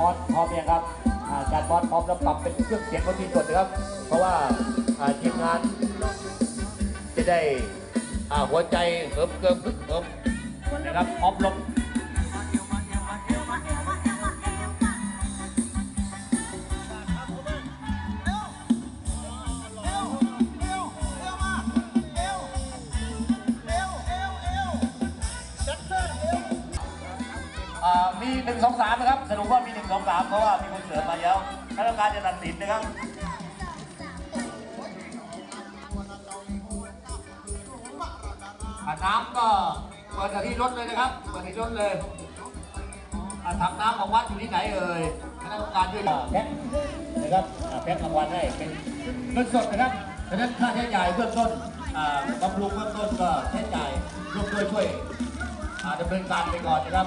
พรย์มอสพร้อมยังครับอาจารย์มอสพร้อมแล้วปรับเป็นเครื่องเสียงคนที่สดนะครับ เพราะว่าทีมงานจะได้หัวใจเหิมเกิมพึกเหิมนะครับพร้อมลม มีหนึ่งสองสามนะครับสรุปว่ามีหนึ่งสองสามเพราะว่ามีคนเสริมมาแล้วคณะกรรมการจะตัดสินนะครับน้ำก็เปิดจากที่รถเลยนะครับเปิดที่รถเลยถังน้ำของวัดอยู่ที่ไหนเอ่ยคณะกรรมการช่วยแพ็คนะครับแพ็ครางวัลให้เป็นเงินสดนะครับดังนั้นค่าใช้จ่ายเบื้องต้นอ่าบำรุงเบื้องต้นก็ใช้จ่ายร่วมด้วยช่วยอ่าดำเนินการไปก่อนนะครับ